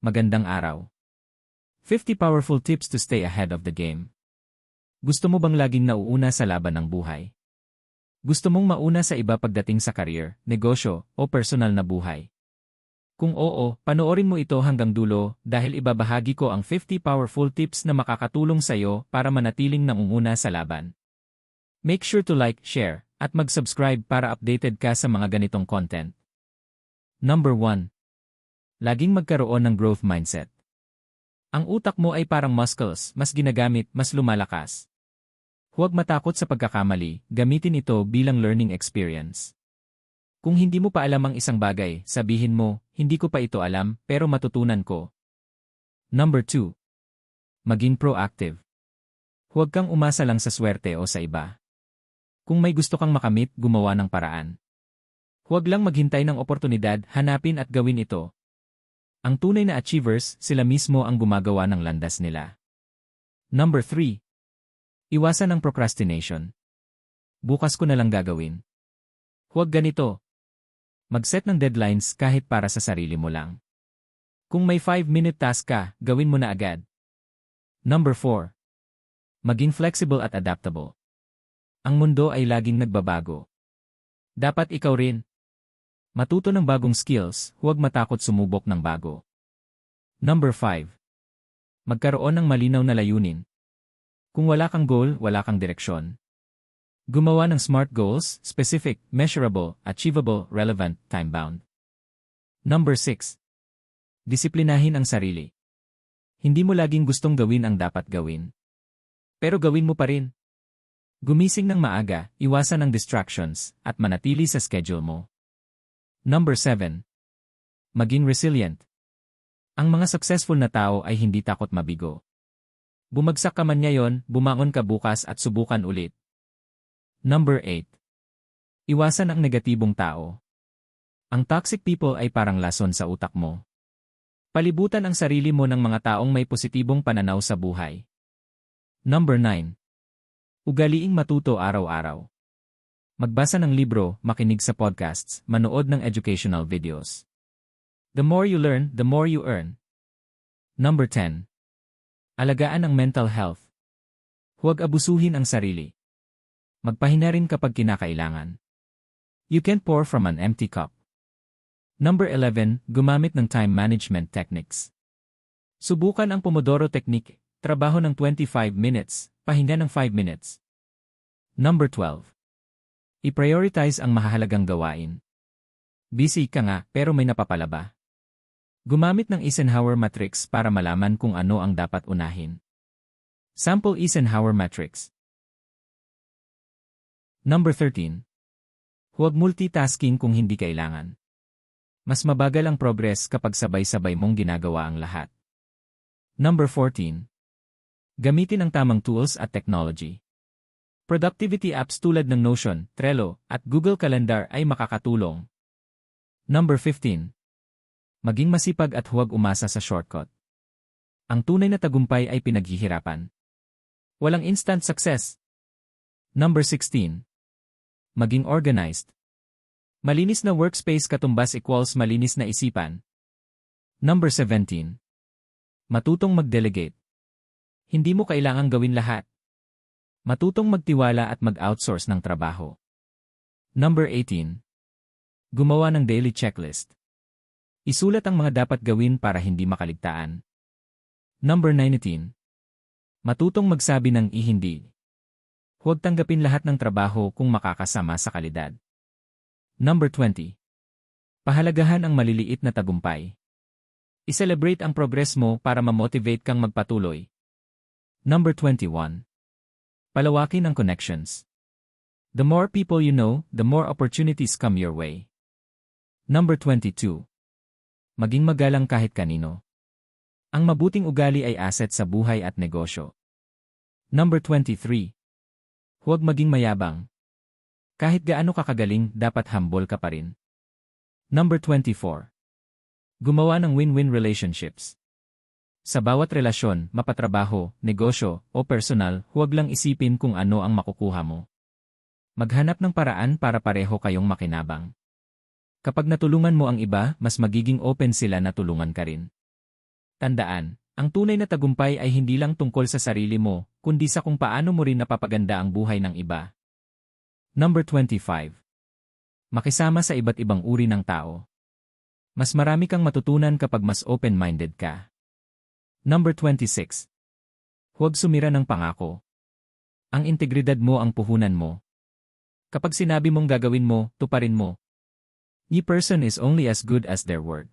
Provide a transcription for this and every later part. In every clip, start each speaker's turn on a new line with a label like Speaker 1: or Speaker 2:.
Speaker 1: Magandang araw. 50 powerful tips to stay ahead of the game. Gusto mo bang laging nauuna sa laban ng buhay? Gusto mong mauna sa iba pagdating sa career, negosyo, o personal na buhay? Kung oo, panoorin mo ito hanggang dulo dahil ibabahagi ko ang 50 powerful tips na makakatulong sa iyo para manatiling nangunguna sa laban. Make sure to like, share, at mag-subscribe para updated ka sa mga ganitong content. Number 1. Laging magkaroon ng growth mindset. Ang utak mo ay parang muscles, mas ginagamit, mas lumalakas. Huwag matakot sa pagkakamali, gamitin ito bilang learning experience. Kung hindi mo pa alam ang isang bagay, sabihin mo, hindi ko pa ito alam, pero matutunan ko. Number 2. Maging proactive. Huwag kang umasa lang sa swerte o sa iba. Kung may gusto kang makamit, gumawa ng paraan. Huwag lang maghintay ng oportunidad, hanapin at gawin ito. Ang tunay na achievers, sila mismo ang gumagawa ng landas nila. Number 3. Iwasan ang procrastination. Bukas ko na lang gagawin. Huwag ganito. Mag-set ng deadlines kahit para sa sarili mo lang. Kung may 5-minute task ka, gawin mo na agad. Number 4. Maging flexible at adaptable. Ang mundo ay laging nagbabago. Dapat ikaw rin. Matuto ng bagong skills, huwag matakot sumubok ng bago. Number 5. Magkaroon ng malinaw na layunin. Kung wala kang goal, wala kang direksyon. Gumawa ng SMART goals, specific, measurable, achievable, relevant, time-bound. Number 6. Disiplinahin ang sarili. Hindi mo laging gustong gawin ang dapat gawin. Pero gawin mo pa rin. Gumising ng maaga, iwasan ang distractions, at manatili sa schedule mo. Number 7. Maging resilient. Ang mga successful na tao ay hindi takot mabigo. Bumagsak ka man ngayon, bumangon ka bukas at subukan ulit. Number 8. Iwasan ang negatibong tao. Ang toxic people ay parang lason sa utak mo. Palibutan ang sarili mo ng mga taong may positibong pananaw sa buhay. Number 9. Ugaliing matuto araw-araw. Magbasa ng libro, makinig sa podcasts, manood ng educational videos. The more you learn, the more you earn. Number 10. Alagaan ang mental health. Huwag abusuhin ang sarili. Magpahinga rin kapag kinakailangan. You can pour from an empty cup. Number 11, gumamit ng time management techniques. Subukan ang Pomodoro Technique, trabaho ng 25 minutes, pahinga ng 5 minutes. Number 12. I-prioritize ang mahahalagang gawain. Busy ka nga pero may napapalaba. Gumamit ng Eisenhower matrix para malaman kung ano ang dapat unahin. Sample Eisenhower matrix. Number 13. Huwag multitasking kung hindi kailangan. Mas mabagal ang progress kapag sabay-sabay mong ginagawa ang lahat. Number 14. Gamitin ang tamang tools at technology. Productivity apps tulad ng Notion, Trello, at Google Calendar ay makakatulong. Number 15. Maging masipag at huwag umasa sa shortcut. Ang tunay na tagumpay ay pinaghihirapan. Walang instant success. Number 16. Maging organized. Malinis na workspace katumbas equals malinis na isipan. Number 17. Matutong mag-delegate. Hindi mo kailangang gawin lahat. Matutong magtiwala at mag-outsource ng trabaho. Number 18. Gumawa ng daily checklist. Isulat ang mga dapat gawin para hindi makaligtaan. Number 19. Matutong magsabi ng i-hindi. Huwag tanggapin lahat ng trabaho kung makakasama sa kalidad. Number 20. Pahalagahan ang maliliit na tagumpay. I-celebrate ang progress mo para ma-motivate kang magpatuloy. Number 21. Palawakin ang connections. The more people you know, the more opportunities come your way. Number 22. Maging magalang kahit kanino. Ang mabuting ugali ay asset sa buhay at negosyo. Number 23. Huwag maging mayabang. Kahit gaano kakagaling, dapat humble ka pa rin. Number 24. Gumawa ng win-win relationships. Sa bawat relasyon, mapatrabaho, negosyo, o personal, huwag lang isipin kung ano ang makukuha mo. Maghanap ng paraan para pareho kayong makinabang. Kapag natulungan mo ang iba, mas magiging open sila na tulungan ka rin. Tandaan, ang tunay na tagumpay ay hindi lang tungkol sa sarili mo, kundi sa kung paano mo rin napapaganda ang buhay ng iba. Number 25. Makisama sa iba't ibang uri ng tao. Mas marami kang matutunan kapag mas open-minded ka. Number 26. Huwag sumira ng pangako. Ang integridad mo ang puhunan mo. Kapag sinabi mong gagawin mo, tuparin mo. Ni person is only as good as their word.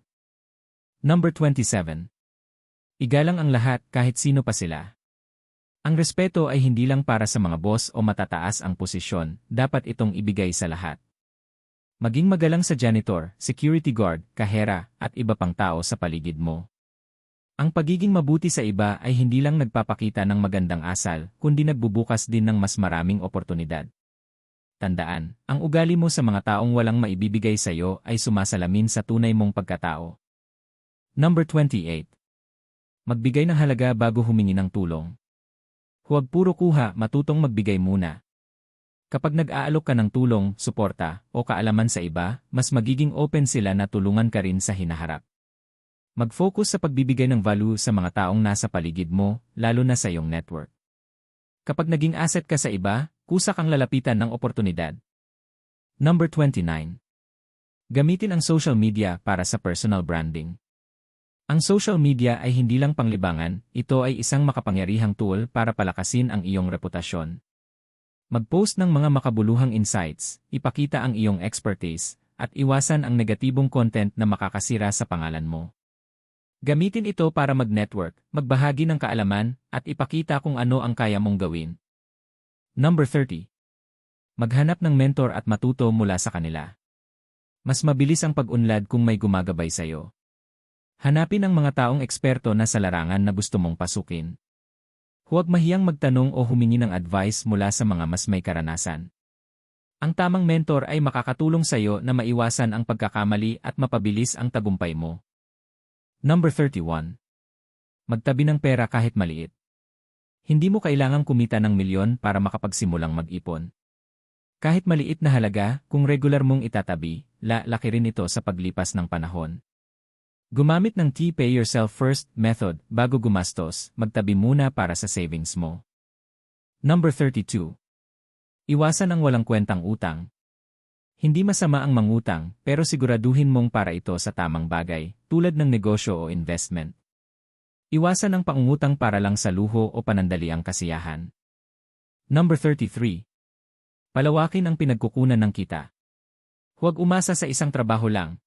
Speaker 1: Number 27. Igalang ang lahat kahit sino pa sila. Ang respeto ay hindi lang para sa mga boss o matataas ang posisyon, dapat itong ibigay sa lahat. Maging magalang sa janitor, security guard, kahera, at iba pang tao sa paligid mo. Ang pagiging mabuti sa iba ay hindi lang nagpapakita ng magandang asal, kundi nagbubukas din ng mas maraming oportunidad. Tandaan, ang ugali mo sa mga taong walang maibibigay sa iyo ay sumasalamin sa tunay mong pagkatao. Number 28. Magbigay ng halaga bago humingi ng tulong. Huwag puro kuha, matutong magbigay muna. Kapag nag-aalok ka ng tulong, suporta, o kaalaman sa iba, mas magiging open sila na tulungan ka rin sa hinaharap. Mag-focus sa pagbibigay ng value sa mga taong nasa paligid mo, lalo na sa iyong network. Kapag naging asset ka sa iba, kusa kang lalapitan ng oportunidad. Number 29. Gamitin ang social media para sa personal branding. Ang social media ay hindi lang panglibangan, ito ay isang makapangyarihang tool para palakasin ang iyong reputasyon. Mag-post ng mga makabuluhang insights, ipakita ang iyong expertise, at iwasan ang negatibong content na makakasira sa pangalan mo. Gamitin ito para mag-network, magbahagi ng kaalaman, at ipakita kung ano ang kaya mong gawin. Number 30. Maghanap ng mentor at matuto mula sa kanila. Mas mabilis ang pag-unlad kung may gumagabay sa iyo. Hanapin ang mga taong eksperto na sa larangan na gusto mong pasukin. Huwag mahiyang magtanong o humingi ng advice mula sa mga mas may karanasan. Ang tamang mentor ay makakatulong sa iyo na maiwasan ang pagkakamali at mapabilis ang tagumpay mo. Number 31. Magtabi ng pera kahit maliit. Hindi mo kailangang kumita ng milyon para makapagsimulang mag-ipon. Kahit maliit na halaga, kung regular mong itatabi, lalaki rin ito sa paglipas ng panahon. Gumamit ng T-Pay Yourself First method bago gumastos, magtabi muna para sa savings mo. Number 32. Iwasan ang walang kwentang utang. Hindi masama ang mangutang, pero siguraduhin mong para ito sa tamang bagay, tulad ng negosyo o investment. Iwasan ang pangungutang para lang sa luho o panandaliang kasiyahan. Number 33. Palawakin ang pinagkukunan ng kita. Huwag umasa sa isang trabaho lang,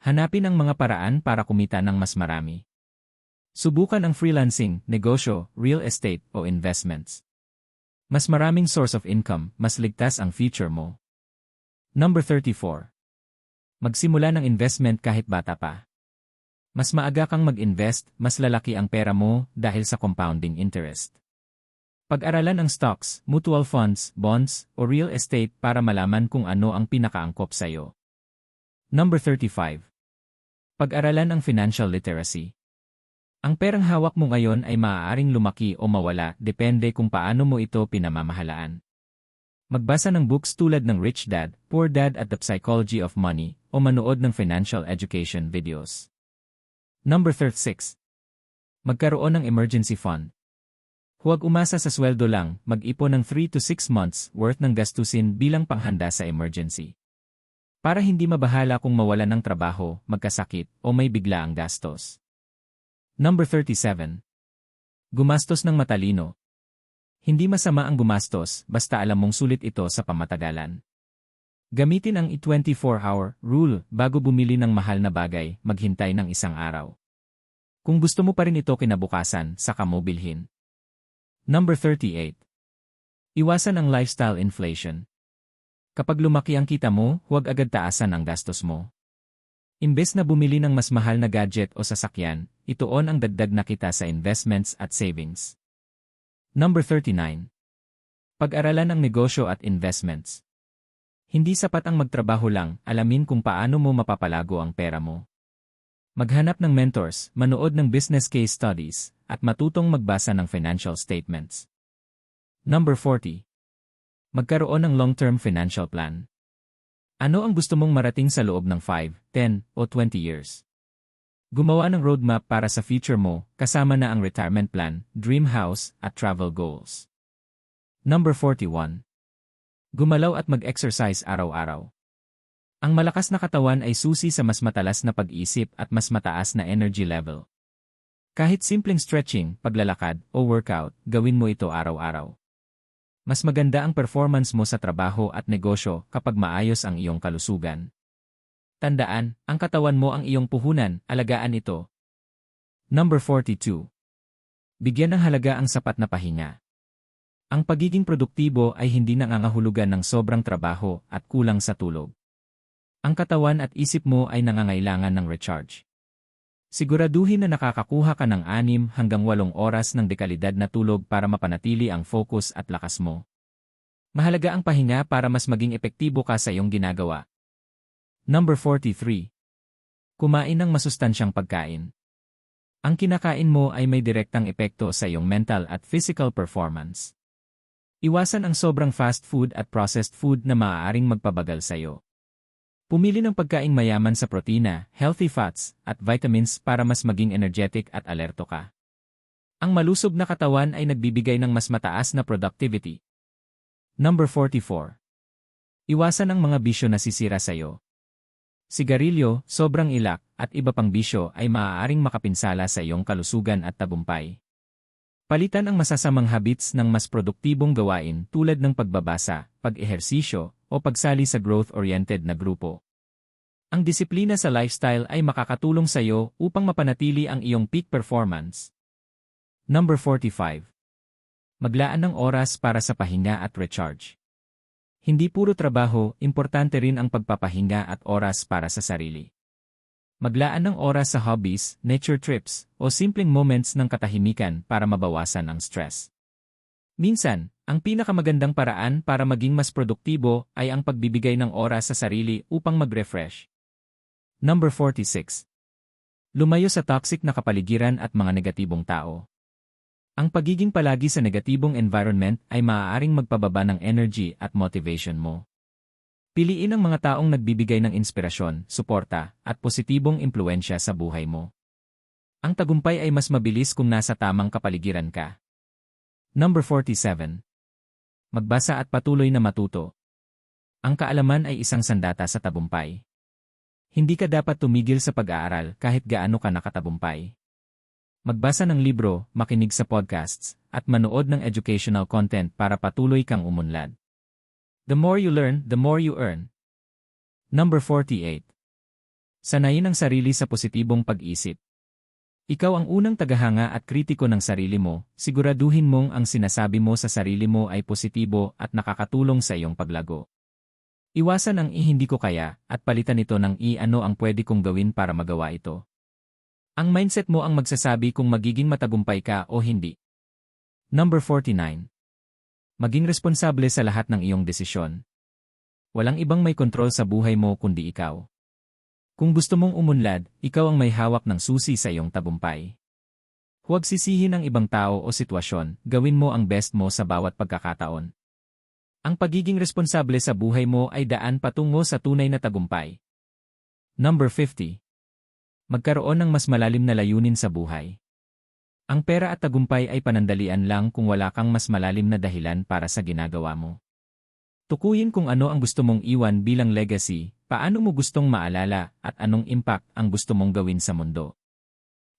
Speaker 1: Hanapin ang mga paraan para kumita ng mas marami. Subukan ang freelancing, negosyo, real estate o investments. Mas maraming source of income, mas ligtas ang future mo. Number 34. Magsimula ng investment kahit bata pa. Mas maaga kang mag-invest, mas lalaki ang pera mo dahil sa compounding interest. Pag-aralan ang stocks, mutual funds, bonds, o real estate para malaman kung ano ang pinakaangkop sa iyo. Number 35. Pag-aralan ang financial literacy. Ang perang hawak mo ngayon ay maaaring lumaki o mawala depende kung paano mo ito pinamamahalaan. Magbasa ng books tulad ng Rich Dad, Poor Dad at The Psychology of Money o manood ng financial education videos. Number 36. Magkaroon ng emergency fund. Huwag umasa sa sweldo lang, mag-ipon ng 3 to 6 months worth ng gastusin bilang panghanda sa emergency. Para hindi mabahala kung mawalan ng trabaho, magkasakit, o may bigla ang gastos. Number 37. Gumastos ng matalino. Hindi masama ang gumastos, basta alam mong sulit ito sa pamatagalan. Gamitin ang 24-hour rule bago bumili ng mahal na bagay, maghintay ng isang araw. Kung gusto mo pa rin ito kinabukasan, saka mo bilhin. Number 38. Iwasan ang lifestyle inflation. Kapag lumaki ang kita mo, huwag agad taasan ang gastos mo. Imbes na bumili ng mas mahal na gadget o sasakyan, ituon ang dagdag na kita sa investments at savings. Number 39. Pag-aralan ang negosyo at investments. Hindi sapat ang magtrabaho lang, alamin kung paano mo mapapalago ang pera mo. Maghanap ng mentors, manood ng business case studies, at matutong magbasa ng financial statements. Number 40. Magkaroon ng long-term financial plan. Ano ang gusto mong marating sa loob ng 5, 10, o 20 years? Gumawa ng roadmap para sa future mo, kasama na ang retirement plan, dream house, at travel goals. Number 41. Gumalaw at mag-exercise araw-araw. Ang malakas na katawan ay susi sa mas matalas na pag-isip at mas mataas na energy level. Kahit simpleng stretching, paglalakad, o workout, gawin mo ito araw-araw. Mas maganda ang performance mo sa trabaho at negosyo kapag maayos ang iyong kalusugan. Tandaan, ang katawan mo ang iyong puhunan, alagaan ito. Number 42. Bigyan ng halaga ang sapat na pahinga. Ang pagiging produktibo ay hindi nangangahulugan ng sobrang trabaho at kulang sa tulog. Ang katawan at isip mo ay nangangailangan ng recharge. Siguraduhin na nakakakuha ka ng 6 hanggang 8 oras ng dekalidad na tulog para mapanatili ang focus at lakas mo. Mahalaga ang pahinga para mas maging epektibo ka sa iyong ginagawa. Number 43. Kumain ng masustansyang pagkain. Ang kinakain mo ay may direktang epekto sa iyong mental at physical performance. Iwasan ang sobrang fast food at processed food na maaaring magpabagal sa iyo. Pumili ng pagkain mayaman sa protina, healthy fats, at vitamins para mas maging energetic at alerto ka. Ang malusog na katawan ay nagbibigay ng mas mataas na productivity. Number 44. Iwasan ang mga bisyo na sisira sa iyo. Sigarilyo, sobrang ilak, at iba pang bisyo ay maaaring makapinsala sa iyong kalusugan at tagumpay. Palitan ang masasamang habits ng mas produktibong gawain tulad ng pagbabasa, pag-ehersisyo, o pagsali sa growth-oriented na grupo. Ang disiplina sa lifestyle ay makakatulong sa iyo upang mapanatili ang iyong peak performance. Number 45. Maglaan ng oras para sa pahinga at recharge. Hindi puro trabaho, importante rin ang pagpapahinga at oras para sa sarili. Maglaan ng oras sa hobbies, nature trips, o simpleng moments ng katahimikan para mabawasan ang stress. Minsan, ang pinakamagandang paraan para maging mas produktibo ay ang pagbibigay ng oras sa sarili upang mag-refresh. Number 46. Lumayo sa toxic na kapaligiran at mga negatibong tao. Ang pagiging palagi sa negatibong environment ay maaaring magpababa ng energy at motivation mo. Piliin ang mga taong nagbibigay ng inspirasyon, suporta, at positibong impluensya sa buhay mo. Ang tagumpay ay mas mabilis kung nasa tamang kapaligiran ka. Number 47. Magbasa at patuloy na matuto. Ang kaalaman ay isang sandata sa tabumpay. Hindi ka dapat tumigil sa pag-aaral kahit gaano ka nakatabumpay. Magbasa ng libro, makinig sa podcasts, at manood ng educational content para patuloy kang umunlad. The more you learn, the more you earn. Number 48. Sanayin ang sarili sa positibong pag-isip. Ikaw ang unang tagahanga at kritiko ng sarili mo, siguraduhin mong ang sinasabi mo sa sarili mo ay positibo at nakakatulong sa iyong paglago. Iwasan ang i hindi ko kaya at palitan ito ng i ano ang pwede kong gawin para magawa ito. Ang mindset mo ang magsasabi kung magiging matagumpay ka o hindi. Number 49. Maging responsable sa lahat ng iyong desisyon. Walang ibang may kontrol sa buhay mo kundi ikaw. Kung gusto mong umunlad, ikaw ang may hawak ng susi sa iyong tabumpay. Huwag sisihin ang ibang tao o sitwasyon, gawin mo ang best mo sa bawat pagkakataon. Ang pagiging responsable sa buhay mo ay daan patungo sa tunay na tagumpay. Number 50 magkaroon ng mas malalim na layunin sa buhay. Ang pera at tagumpay ay panandalian lang kung wala kang mas malalim na dahilan para sa ginagawa mo. Tukuyin kung ano ang gusto mong iwan bilang legacy, paano mo gustong maalala, at anong impact ang gusto mong gawin sa mundo.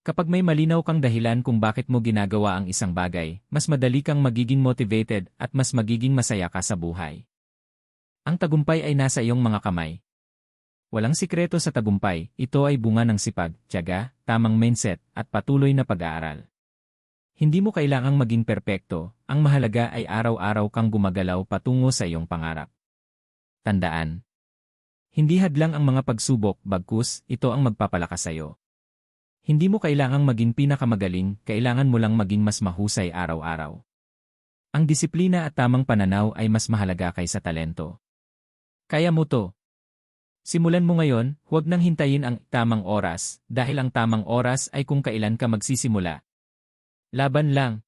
Speaker 1: Kapag may malinaw kang dahilan kung bakit mo ginagawa ang isang bagay, mas madali kang magiging motivated at mas magiging masaya ka sa buhay. Ang tagumpay ay nasa iyong mga kamay, Walang sikreto sa tagumpay, ito ay bunga ng sipag, tiyaga, tamang mindset, at patuloy na pag-aaral. Hindi mo kailangang maging perpekto, ang mahalaga ay araw-araw kang gumagalaw patungo sa iyong pangarap. Tandaan. Hindi hadlang ang mga pagsubok, bagkus, ito ang magpapalakas sa iyo. Hindi mo kailangang maging pinakamagaling, kailangan mo lang maging mas mahusay araw-araw. Ang disiplina at tamang pananaw ay mas mahalaga kaysa talento. Kaya mo to, Simulan mo ngayon, huwag nang hintayin ang tamang oras, dahil ang tamang oras ay kung kailan ka magsisimula. Laban lang.